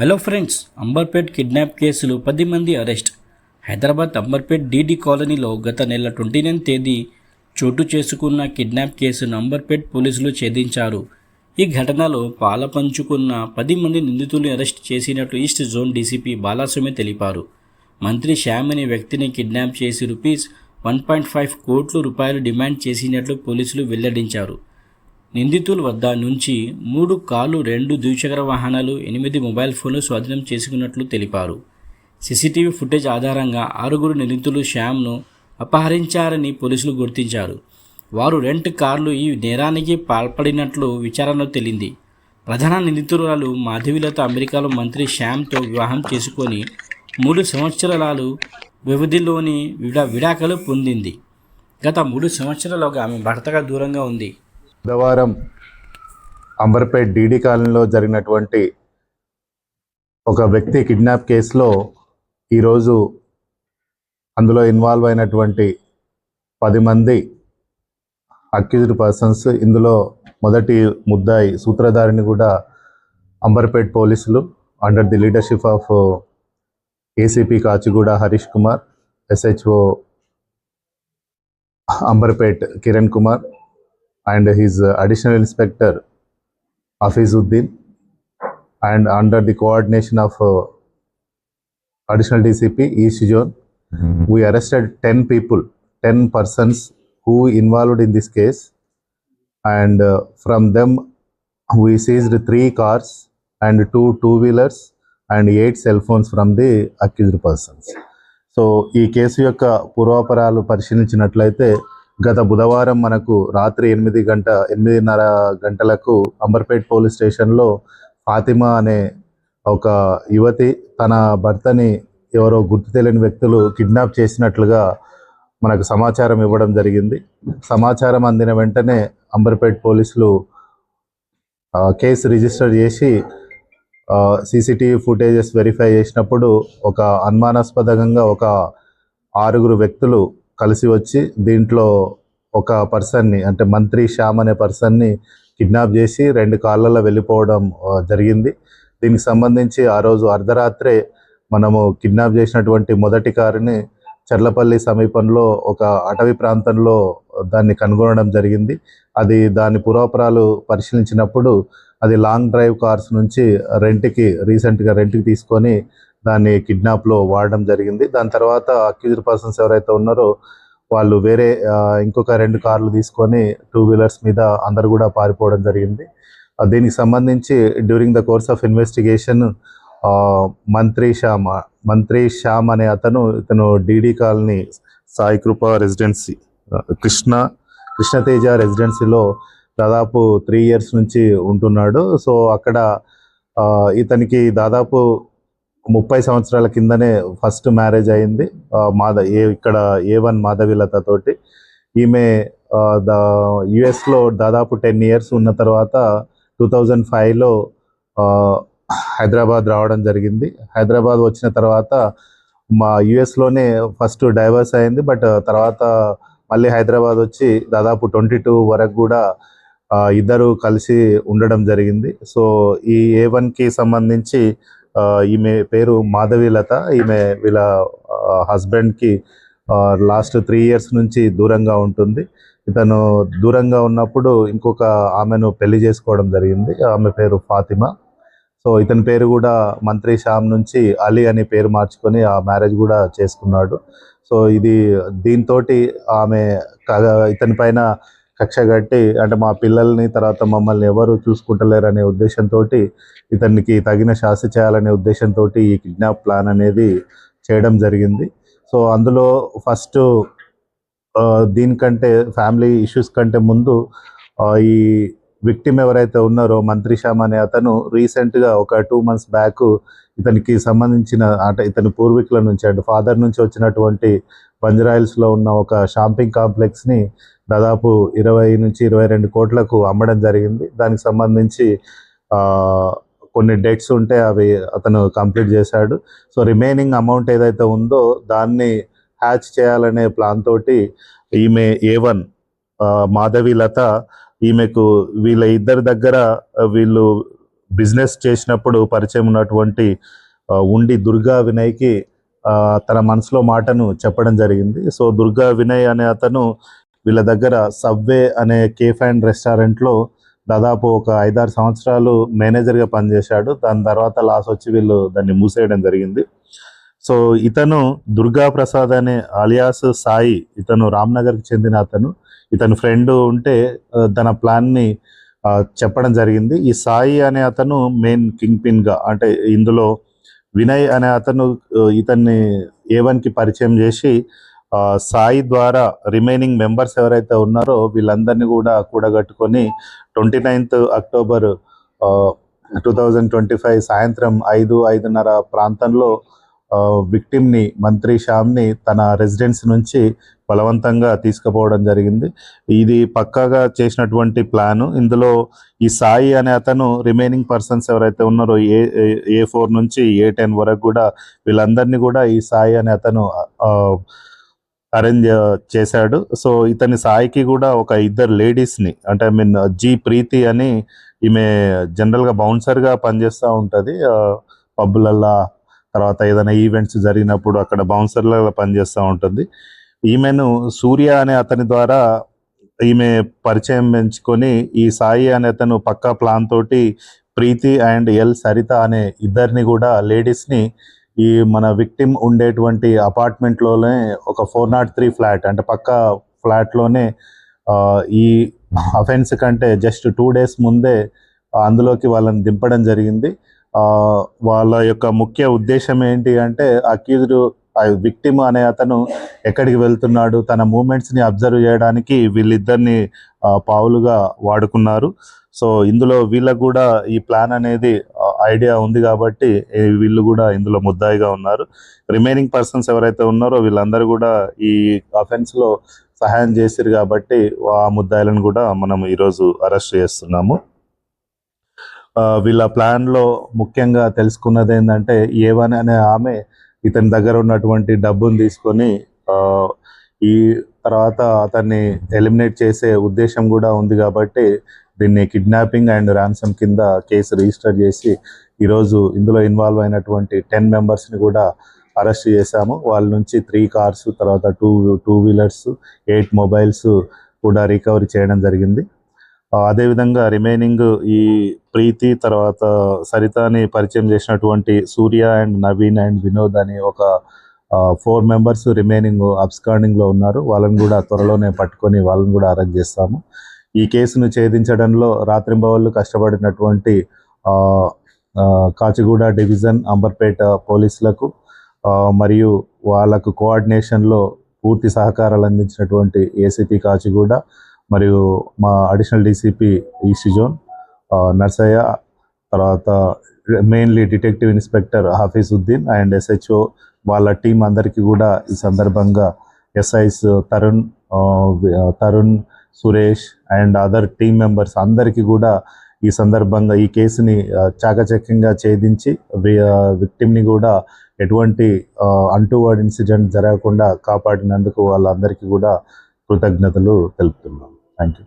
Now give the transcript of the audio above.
Hello friends Amberpet kidnap కేసులు పది మంది అరెస్ట్. హైదరాబాద్ అంబర్పేట్ డీడీ కాలనీలో గత నెల ట్వంటీ నైన్ తేదీ చోటు చేసుకున్న కిడ్నాప్ కేసును అంబర్పేట్ పోలీసులు ఛేదించారు. ఈ ఘటనలో పాల పంచుకున్న పది మంది నిందితుల్ని అరెస్ట్ చేసినట్లు ఈస్ట్ జోన్ డీసీపీ బాలాస్వామి తెలిపారు. మంత్రి శ్యామ్ అనే వ్యక్తిని కిడ్నాప్ చేసి రూపీస్ వన్ పాయింట్ ఫైవ్ కోట్ల రూపాయలు డిమాండ్ చేసినట్లు పోలీసులు వెల్లడించారు. నిందితుల వద్ద నుంచి మూడు కార్లు రెండు ద్విచక్ర వాహనాలు ఎనిమిది మొబైల్ ఫోన్లు స్వాధీనం చేసుకున్నట్లు తెలిపారు. సీసీటీవీ ఫుటేజ్ ఆధారంగా ఆరుగురు నిందితులు శ్యామ్ను అపహరించారని పోలీసులు గుర్తించారు. వారు రెంట్ కార్లు ఈ నేరానికి పాల్పడినట్లు విచారణలో తేలింది. ప్రధాన నిందితురాలు మాధవిలత అమెరికాలో మంత్రి శ్యామ్తో వివాహం చేసుకొని మూడు సంవత్సరాలు వ్యవధిలోని విడా విడాకలు పొందింది. గత మూడు సంవత్సరాలుగా ఆమె భర్తగా దూరంగా ఉంది. బుధవారం అంబర్పేట్ డీడీ కాలనీలో జరిగినటువంటి ఒక వ్యక్తి కిడ్నాప్ కేసులో ఈరోజు అందులో ఇన్వాల్వ్ అయినటువంటి పది మంది అక్యూజ్డ్ పర్సన్స్ ఇందులో మొదటి ముద్దాయి సూత్రధారిని కూడా అంబర్పేట్ పోలీసులు under the leadership of ACP Kachiguda Harish Kumar SHO Amberpet Kiran Kumar and his additional inspector Hafeezuddin and under the coordination of additional DCP east zone. We arrested ten people ten persons who involved in this case and from them we seized three cars and two two wheelers and eight cell phones from the accused persons so ఈ కేసు యొక్క పూర్వాపరాలు పరిశీలించినట్లయితే గత బుధవారం మనకు రాత్రి ఎనిమిది గంట ఎనిమిదిన్నర గంటలకు అంబర్పేట్ పోలీస్ స్టేషన్లో ఫాతిమా అనే ఒక యువతి తన భర్తని ఎవరో గుర్తు తెలియని వ్యక్తులు కిడ్నాప్ చేసినట్లుగా మనకు సమాచారం ఇవ్వడం జరిగింది. సమాచారం అందిన వెంటనే అంబర్పేట్ పోలీసులు కేసు రిజిస్టర్ చేసి సీసీటీవీ ఫుటేజెస్ వెరిఫై చేసినప్పుడు ఒక అనుమానాస్పదంగా ఒక ఆరుగురు వ్యక్తులు కలిసి వచ్చి దీంట్లో ఒక పర్సన్ని అంటే మంత్రి శ్యామ్ అనే పర్సన్ని కిడ్నాప్ చేసి రెండు కాళ్ళల్లో వెళ్ళిపోవడం జరిగింది. దీనికి సంబంధించి ఆ రోజు అర్ధరాత్రే మనము కిడ్నాప్ చేసినటువంటి మొదటి కారుని చర్లపల్లి సమీపంలో ఒక అటవీ ప్రాంతంలో దాన్ని కనుగొనడం జరిగింది. అది దాని పూర్వాపరాలు పరిశీలించినప్పుడు అది లాంగ్ డ్రైవ్ కార్స్ నుంచి రెంట్కి రీసెంట్గా రెంట్కి తీసుకొని దాన్ని కిడ్నాప్లో వాడడం జరిగింది. దాని తర్వాత అక్యూజ్డ్ పర్సన్స్ ఎవరైతే ఉన్నారో వాళ్ళు వేరే ఇంకొక రెండు కార్లు తీసుకొని టూ వీలర్స్ మీద అందరు కూడా పారిపోవడం జరిగింది. దీనికి సంబంధించి during the course of investigation Mantri Shyam Mantri Shyam అనే అతను ఇతను DD colony Sai Krupa residency Krishna Krishnateja రెసిడెన్సీలో దాదాపు త్రీ ఇయర్స్ నుంచి ఉంటున్నాడు. సో అక్కడ ఇతనికి దాదాపు ముప్పై సంవత్సరాల కిందనే ఫస్ట్ మ్యారేజ్ అయింది. మాధ ఏ ఇక్కడ ఏ వన్ మాధవిలత తోటి ఈమె ద దా యుఎస్లో దాదాపు టెన్ ఇయర్స్ ఉన్న తర్వాత టూ థౌజండ్ ఫైవ్లో హైదరాబాద్ రావడం జరిగింది. హైదరాబాద్ వచ్చిన తర్వాత మా యుఎస్లోనే ఫస్ట్ డైవర్స్ అయింది. బట్ తర్వాత మళ్ళీ హైదరాబాద్ వచ్చి దాదాపు ట్వంటీ టూ వరకు కూడా ఇద్దరు కలిసి ఉండడం జరిగింది. సో ఈ ఏ వన్కి సంబంధించి ఈమె పేరు మాధవీలత. ఈమె వీళ్ళ హస్బెండ్కి లాస్ట్ త్రీ ఇయర్స్ నుంచి దూరంగా ఉంటుంది. ఇతను దూరంగా ఉన్నప్పుడు ఇంకొక ఆమెను పెళ్ళి చేసుకోవడం జరిగింది. ఆమె పేరు ఫాతిమా. సో ఇతని పేరు కూడా మంత్రి శ్యామ్ నుంచి అలీ అనే పేరు మార్చుకొని ఆ మ్యారేజ్ కూడా చేసుకున్నాడు. సో ఇది దీంతో ఆమె ఇతని పైన కక్ష కట్టి అంటే మా పిల్లల్ని తర్వాత మమ్మల్ని ఎవరు చూసుకుంటలేరు అనే ఉద్దేశంతో ఇతనికి తగిన శాస్తి చేయాలనే ఉద్దేశంతో ఈ కిడ్నాప్ ప్లాన్ అనేది చేయడం జరిగింది. సో అందులో ఫస్ట్ దీనికంటే ఫ్యామిలీ ఇష్యూస్ కంటే ముందు ఈ విక్టిమ్ ఎవరైతే ఉన్నారో మంత్రి శ్యామ్ అనే అతను రీసెంట్గా ఒక టూ మంత్స్ బ్యాక్ ఇతనికి సంబంధించిన అంటే ఇతని పూర్వీకుల నుంచి అంటే ఫాదర్ నుంచి వచ్చినటువంటి బంజరాయిల్స్లో ఉన్న ఒక షాంపింగ్ కాంప్లెక్స్ని దాదాపు ఇరవై నుంచి ఇరవై రెండు కోట్లకు అమ్మడం జరిగింది. దానికి సంబంధించి కొన్ని డెట్స్ ఉంటే అవి అతను కంప్లీట్ చేశాడు. సో రిమైనింగ్ అమౌంట్ ఏదైతే ఉందో దాన్ని హ్యాచ్ చేయాలనే ప్లాన్ తోటి ఈమె ఏ వన్ మాధవి లత ఈమెకు వీళ్ళ ఇద్దరి దగ్గర వీళ్ళు బిజినెస్ చేసినప్పుడు పరిచయం ఉన్నటువంటి ఉండి దుర్గా వినయ్కి తన మనసులో మాటను చెప్పడం జరిగింది. సో దుర్గా వినయ్ అనే అతను వీళ్ళ దగ్గర సబ్వే అనే కేఫ్ అండ్ రెస్టారెంట్లో దాదాపు ఒక ఐదారు సంవత్సరాలు మేనేజర్గా పనిచేశాడు. దాని తర్వాత లాస్ వచ్చి వీళ్ళు దాన్ని మూసేయడం జరిగింది. సో ఇతను దుర్గా ప్రసాద్ అనే అలియాస్ సాయి ఇతను రామ్నగర్కి చెందిన అతను. ఇతని ఫ్రెండ్ ఉంటే తన ప్లాన్ని చెప్పడం జరిగింది. ఈ సాయి అనే అతను మెయిన్ కింగ్ పిన్గా అంటే ఇందులో వినయ్ అనే అతను ఇతన్ని ఏవన్కి పరిచయం చేసి సాయి ద్వారా రిమైనింగ్ మెంబర్స్ ఎవరైతే ఉన్నారో వీళ్ళందరినీ కూడా కూడగట్టుకొని twenty ninth October two thousand twenty five సాయంత్రం ఐదు ఐదున్నర ప్రాంతంలో విక్టిమ్ని మంత్రి శ్యామ్ని తన రెసిడెన్స్ నుంచి బలవంతంగా తీసుకుపోవడం జరిగింది. ఇది పక్కాగా చేసినటువంటి ప్లాను. ఇందులో ఈ సాయి అనే అతను రిమైనింగ్ పర్సన్స్ ఎవరైతే ఉన్నారో ఏ ఏ ఫోర్ నుంచి ఏ టెన్ వరకు కూడా వీళ్ళందరినీ కూడా ఈ సాయి అనే అతను అరేంజ్ చేశాడు. సో ఇతని సాయికి కూడా ఒక ఇద్దరు లేడీస్ని అంటే ఐ మీన్ జీ ప్రీతి అని ఈమె జనరల్గా బౌన్సర్గా పనిచేస్తూ ఉంటుంది. పబ్బులల్లా తర్వాత ఏదైనా ఈవెంట్స్ జరిగినప్పుడు అక్కడ బౌన్సర్లుగా పనిచేస్తూ ఉంటుంది. ఈమెను సూర్య అనే అతని ద్వారా ఈమె పరిచయం పెంచుకొని ఈ సాయి అనే అతను పక్కా ప్లాన్ తోటి ప్రీతి అండ్ ఎల్ సరిత అనే ఇద్దరిని కూడా లేడీస్ని ఈ మన విక్టిమ్ ఉండేటువంటి అపార్ట్మెంట్లోనే ఒక ఫోర్ నాట్ త్రీ ఫ్లాట్ అంటే పక్క ఫ్లాట్లోనే ఈ అఫెన్స్ కంటే జస్ట్ టూ డేస్ ముందే అందులోకి వాళ్ళని దింపడం జరిగింది. వాళ్ళ యొక్క ముఖ్య ఉద్దేశం ఏంటి అంటే అక్యూజ్డ్ విక్టిమ్ అనే అతను ఎక్కడికి వెళ్తున్నాడు తన మూమెంట్స్ని అబ్జర్వ్ చేయడానికి వీళ్ళిద్దరిని పావులుగా వాడుకున్నారు. సో ఇందులో వీళ్ళకు కూడా ఈ ప్లాన్ అనేది ఐడియా ఉంది కాబట్టి వీళ్ళు కూడా ఇందులో ముద్దాయిగా ఉన్నారు. రిమైనింగ్ పర్సన్స్ ఎవరైతే ఉన్నారో వీళ్ళందరూ కూడా ఈ అఫెన్స్లో సహాయం చేసిరు కాబట్టి ఆ ముద్దాయిలను కూడా మనం ఈరోజు అరెస్ట్ చేస్తున్నాము. వీళ్ళ ప్లాన్లో ముఖ్యంగా తెలుసుకున్నది ఏంటంటే ఏవని అనే ఆమె ఇతని దగ్గర ఉన్నటువంటి డబ్బును తీసుకొని ఈ తర్వాత అతన్ని ఎలిమినేట్ చేసే ఉద్దేశం కూడా ఉంది కాబట్టి దీన్ని కిడ్నాపింగ్ అండ్ ర్యాన్సమ్ కింద కేసు రిజిస్టర్ చేసి ఈరోజు ఇందులో ఇన్వాల్వ్ అయినటువంటి టెన్ మెంబర్స్ని కూడా అరెస్ట్ చేశాము. వాళ్ళ నుంచి త్రీ కార్స్ తర్వాత two two wheelers eight mobiles కూడా రికవరీ చేయడం జరిగింది. అదేవిధంగా రిమైనింగ్ ఈ ప్రీతి తర్వాత సరితాని పరిచయం చేసినటువంటి సూర్య అండ్ నవీన్ అండ్ వినోద్ అని ఒక ఫోర్ మెంబర్స్ రిమైనింగ్ అబ్స్కాండింగ్లో ఉన్నారు. వాళ్ళని కూడా త్వరలోనే పట్టుకొని వాళ్ళని కూడా అరెస్ట్ చేస్తాము. ఈ కేసును ఛేదించడంలో రాత్రింబవళ్ళు కష్టపడినటువంటి కాచిగూడ డివిజన్ అంబర్పేట పోలీసులకు మరియు వాళ్ళకు కోఆర్డినేషన్లో పూర్తి సహకారాలు అందించినటువంటి ఏసీపీ కాచిగూడ మరియు మా additional DCP east zone Narsaiah తర్వాత mainly detective inspector Hafeezuddin and SHO వాళ్ళ టీం అందరికీ కూడా ఈ సందర్భంగా SIs Tarun Tarun Suresh and other team members అందరికీ కూడా ఈ సందర్భంగా ఈ కేసుని చాకచక్యంగా ఛేదించి విక్టిమ్ని కూడా ఎటువంటి అంటువర్డ్ ఇన్సిడెంట్ జరగకుండా కాపాడినందుకు వాళ్ళందరికీ కూడా కృతజ్ఞతలు తెలుపుతున్నాం ਥੈਂਕ ਯੂ